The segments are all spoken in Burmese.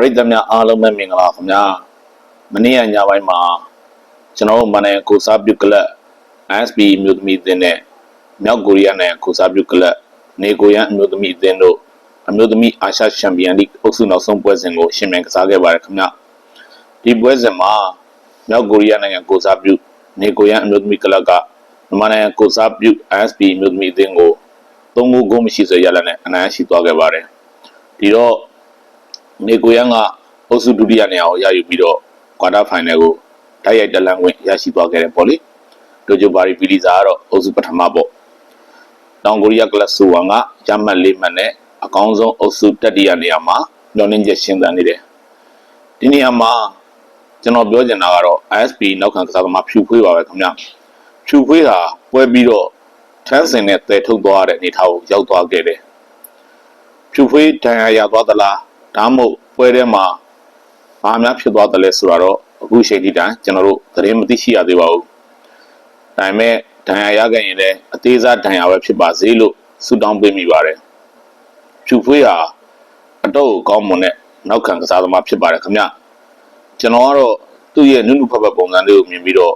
ပရိသတ်များအားလုံးပဲမင်္ဂလာခင်ဗျာမနေ့ကညပိုင်းမှာကျွန်တော်တို့မန်နယ်ကိုစားပြုကလပ် SB မြို့သမီးအသင်းနဲ့မြောက်ကိုရီးယားနဲ့ကိုစားပြုကလပ်နေကိုရန်အမျိုးသမီးအသင်းတို့အမျိုးသမီးအာရှချန်ပီယံလိအုပ်စုနောက်ဆုံးပွဲစဉ်ကိုရှင်မြန်ကစားခဲ့ပါတယ်ခင်ဗျာဒီပွဲစဉ်မှာမြောက်ကိုရီးယားနိုင်ငံကိုစားပြုနေကိုရန်အမျိုးသမီးကလပ်ကမြန်မာနိုင်ငံကိုစားပြု SB အမျိုးသမီးအသင်းကိုသုံးခုဂိုးမရှိစေရလနဲ့အနိုင်ရရှိသွားခဲ့ပါတယ်ဒီတော့ နေကိုရန်ကအုပ်စုဒုတိယနေရာကိုရယူပြီးတော့ကွာတာဖိုင်နယ်ကိုတိုက်ရိုက်တလန်ဝင်ရရှိသွားခဲ့တယ်ပေါ့လေဒိုဂျိုဘာရီပီလီဇာကတော့အုပ်စုပထမပေါ့တောင်ကိုရီးယားကလပ်ဆူဝမ်ကရမှတ်၄မှတ်နဲ့အကောင်းဆုံးအုပ်စုတတိယနေရာမှာညှော်နှင်းချက်ရှင်းသန်နေတယ်ဒီနေရာမှာကျွန်တော်ပြောချင်တာကတော့ ISP နောက်ခံကစားသမားဖြူခွေးပါပဲခင်ဗျဖြူခွေးဟာပွဲပြီးတော့ထန်းစင်နဲ့တဲထုတ်သွားတဲ့အနေထားကိုရောက်သွားခဲ့တယ်ဖြူခွေးဒဏ်ရာရသွားသလား ဒါမှမဟုတ်ပွဲထဲမှာဘာများဖြစ်သွားတယ်လဲဆိုတာတော့အခုချိန်ထိတိုင်ကျွန်တော်တို့သတင်းမသိရှိရသေးပါဘူး။ဒါပေမဲ့ဒဏ်ရာရခဲ့ရင်လည်းအသေးစားဒဏ်ရာပဲဖြစ်ပါစေလို့ဆုတောင်းပေးမိပါတယ်။ဖြူဖွေးဟာအတော့ကောင်းမွန်တဲ့နောက်ခံကစားသမားဖြစ်ပါတယ်ခင်ဗျ။ကျွန်တော်ကတော့သူ့ရဲ့နုနုဖက်ဖက်ပုံစံလေးကိုမြင်ပြီးတော့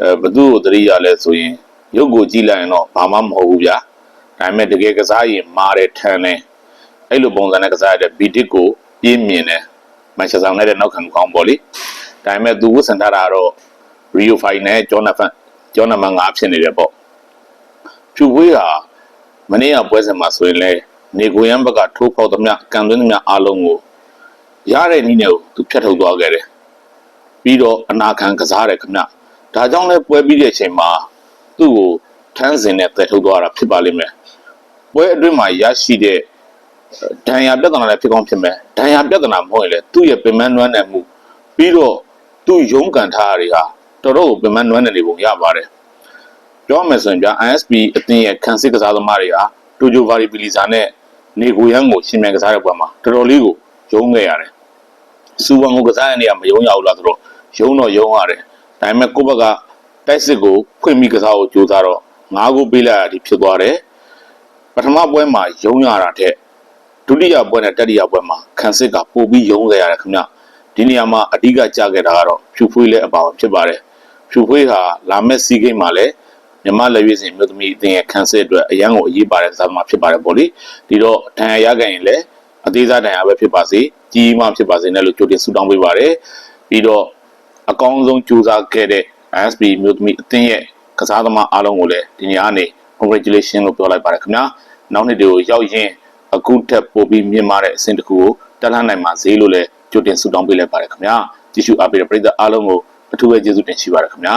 အဲဘသူ့ကိုသတိရလဲဆိုရင်ရုပ်ကိုကြည့်လိုက်ရင်တော့ဘာမှမဟုတ်ဘူးဗျာ။ဒါပေမဲ့တကယ်ကစားရင်မာတယ်ထန်တယ် အဲ့လိုပုံစံနဲ့ကစားရတဲ့ B1 ကိုပြင်းမြင်တယ်မန်ချက်စတာနဲ့နောက်ခံကောင်းပေါ့လေဒါပေမဲ့သူဝတ်ဆင်ထားတာတော့ Rio 5နဲ့ Jonathan Jonathan 5ဖြစ်နေတယ်ပေါ့ဖြူဝေးဟာမနေ့ကပွဲစဉ်မှာဆိုရင်လေနေကိုရန်ဘက်ကထိုးဖောက်သမျှကန်သွင်းသမျှအားလုံးကိုရတဲ့နည်းနဲ့ကိုသူဖြတ်ထုတ်သွားခဲ့တယ်ပြီးတော့အနာခံကစားတယ်ခင်ဗျဒါကြောင့်လဲပွဲပြီးတဲ့အချိန်မှာသူ့ကိုထန်းစင်နဲ့တည်ထုတ်သွားတာဖြစ်ပါလိမ့်မယ်ပွဲအတွင်းမှာရရှိတဲ့ ဒဏ်ရာပြဿနာလည်းဖြစ်ကောင်းဖြစ်မယ်ဒဏ်ရာပြဿနာမဟုတ်ရင်လည်းသူ့ရဲ့ပင်မနွမ်းနယ်မှုပြီးတော့သူ့ရုံးကန်ထားတာတွေဟာတော်တော်ကိုပင်မနွမ်းနယ်နေပုံရပါတယ်ပြောမယ်ဆိုရင်ဗျာ ISP အသင်းရဲ့ခံစစ်ကစားသမားတွေဟာတိုဂျိုဗာရီပီလီဇာနဲ့နေကိုရန်ကိုရှင်မြန်ကစားတဲ့ပွဲမှာတော်တော်လေးကိုရုံးခဲ့ရတယ်စူဝန်ကိုကစားတဲ့နေရာမယုံရဘူးလားဆိုတော့ယုံတော့ယုံရတယ်ဒါပေမဲ့ကိုယ့်ဘက်ကတိုက်စစ်ကိုဖွင့်ပြီးကစားဖို့ကြိုးစားတော့ငါးခုပေးလိုက်ရတာဒီဖြစ်သွားတယ်ပထမပွဲမှာယုံရတာတဲ့ ဒုတိယပွဲနဲ့တတိယပွဲမှာခန်းစစ်ကပို့ပြီးယုံခဲ့ရတယ်ခင်ဗျဒီနေရာမှာအဓိကကြခဲ့တာကတော့ဖြူဖွေးလည်းအပါဝင်ဖြစ်ပါတယ်ဖြူဖွေးဟာလာမက်စီဂိမ်းမှာလည်းမြမလက်ရွေးစင်မြို့သမီးအသင်းရဲ့ခန်းစစ်အတွက်အရန်ကိုအရေးပါတဲ့ကစားသမားဖြစ်ပါတယ်ပေါ့လေဒီတော့ဒဏ်ရာရခဲ့ရင်လည်းအသေးစားဒဏ်ရာပဲဖြစ်ပါစေကြီးမှဖြစ်ပါစေနဲ့လို့ကြိုတင်ဆုတောင်းပေးပါတယ်ပြီးတော့အကောင်းဆုံးကြိုးစားခဲ့တဲ့ ISB မြို့သမီးအသင်းရဲ့ကစားသမားအားလုံးကိုလည်းဒီညကနေ congratulation လို့ပြောလိုက်ပါတယ်ခင်ဗျာနောက်နှစ်တွေကိုရောက်ရင် အခုထက်ပိုပြီးမြင့်မားတဲ့အဆင့်တစ်ခုကိုတက်လှမ်းနိုင်ပါစေလို့လည်းကြိုတင်ဆုတောင်းပေးလိုက်ပါတယ်ခင်ဗျာကြည့်ရှုအားပေးတဲ့ပရိသတ်အားလုံးကိုအထူးပဲကျေးဇူးတင်ရှိပါတယ်ခင်ဗျာ